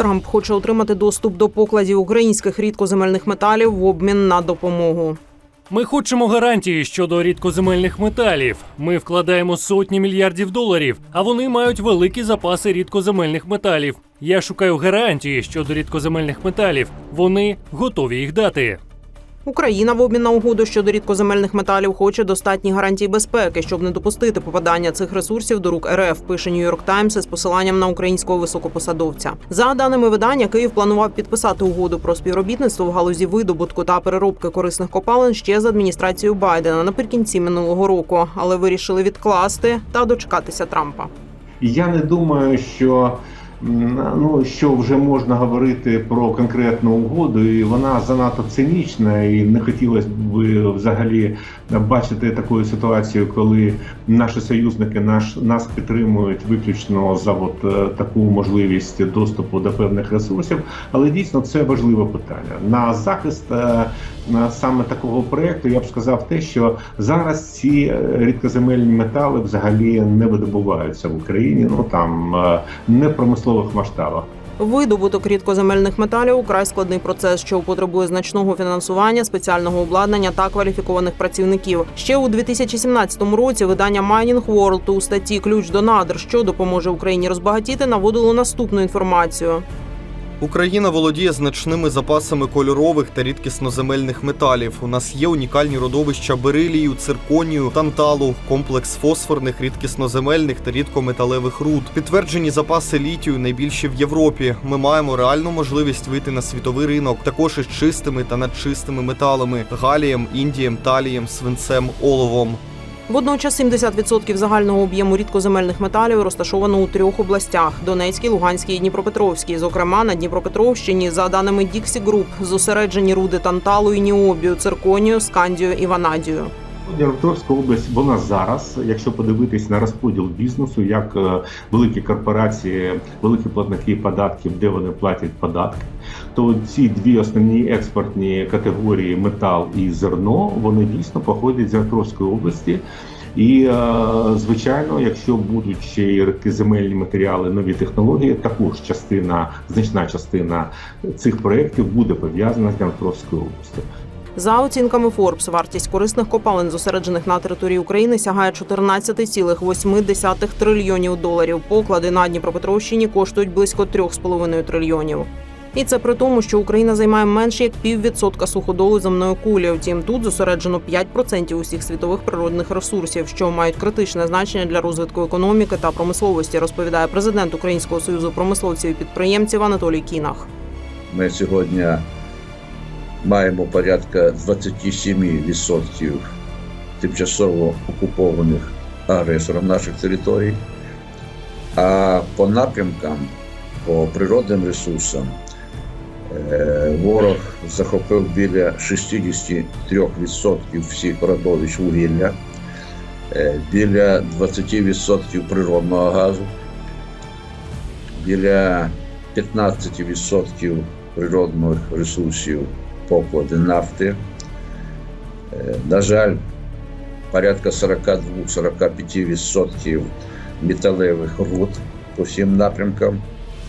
Трамп хоче отримати доступ до покладів українських рідкоземельних металів в обмін на допомогу. Ми хочемо гарантії щодо рідкоземельних металів. Ми вкладаємо сотні мільярдів доларів, а вони мають великі запаси рідкоземельних металів. Я шукаю гарантії щодо рідкоземельних металів. Вони готові їх дати. Україна в обмін на угоду щодо рідкоземельних металів хоче достатні гарантії безпеки, щоб не допустити попадання цих ресурсів до рук РФ. Пише Нью-Йорк Таймс із посиланням на українського високопосадовця. За даними видання, Київ планував підписати угоду про співробітництво в галузі видобутку та переробки корисних копалин ще з адміністрацією Байдена наприкінці минулого року, але вирішили відкласти та дочекатися Трампа. Я не думаю, що ну що вже можна говорити про конкретну угоду, і вона занадто цинічна, і не хотілося б взагалі бачити таку ситуацію, коли наші союзники наш нас підтримують виключно за от е, таку можливість доступу до певних ресурсів. Але дійсно це важливе питання на захист. Саме такого проекту я б сказав те, що зараз ці е, рідкоземельні метали взагалі не видобуваються в Україні. Ну там е, не в промислових масштабах. Видобуток рідкоземельних металів украй складний процес, що потребує значного фінансування, спеціального обладнання та кваліфікованих працівників. Ще у 2017 році видання Mining World у статті Ключ до надр, що допоможе Україні розбагатіти, наводило наступну інформацію. Україна володіє значними запасами кольорових та рідкісноземельних металів. У нас є унікальні родовища берилію, цирконію, танталу, комплекс фосфорних, рідкісноземельних та рідкометалевих руд. Підтверджені запаси літію найбільші в Європі. Ми маємо реальну можливість вийти на світовий ринок, також із чистими та надчистими металами: галієм, індієм, талієм, свинцем, оловом. Водночас 70% загального об'єму рідкоземельних металів розташовано у трьох областях: Донецькій, Луганській і Дніпропетровській. Зокрема, на Дніпропетровщині, за даними Діксі Груп, зосереджені руди танталу і ніобію, цирконію, скандію і ванадію. Дніпропетровська область, вона зараз, якщо подивитись на розподіл бізнесу, як е, великі корпорації, великі платники податків, де вони платять податки, то ці дві основні експортні категорії метал і зерно, вони дійсно походять з Дніпропетровської області. І е, звичайно, якщо будуть ще й рідкоземельні матеріали, нові технології, також частина, значна частина цих проєктів буде пов'язана з Дніпропетровською областю. За оцінками Forbes, вартість корисних копалин, зосереджених на території України, сягає 14,8 трильйонів доларів. Поклади на Дніпропетровщині коштують близько 3,5 трильйонів. І це при тому, що Україна займає менше як піввідсотка суходолу земної кулі. Втім, тут зосереджено 5% усіх світових природних ресурсів, що мають критичне значення для розвитку економіки та промисловості, розповідає президент Українського союзу промисловців і підприємців Анатолій Кінах. Ми сьогодні маємо порядка 27% тимчасово окупованих агресором наших територій. А по напрямкам, по природним ресурсам, е, ворог захопив біля 63% всіх родовищ вугілля, е, біля 20% природного газу, біля 15% природних ресурсів поклади нафти. Е, На жаль, порядка 42-45% металевих руд по всім напрямкам.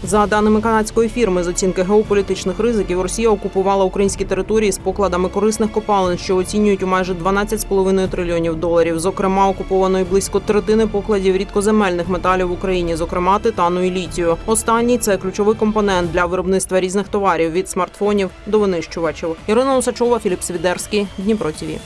За даними канадської фірми, з оцінки геополітичних ризиків, Росія окупувала українські території з покладами корисних копалин, що оцінюють у майже 12,5 трильйонів доларів. Зокрема, окуповано й близько третини покладів рідкоземельних металів в Україні, зокрема титану і літію. Останній це ключовий компонент для виробництва різних товарів від смартфонів до винищувачів. Ірина Усачова, Філіп Свідерський, Дніпро ТІВІ.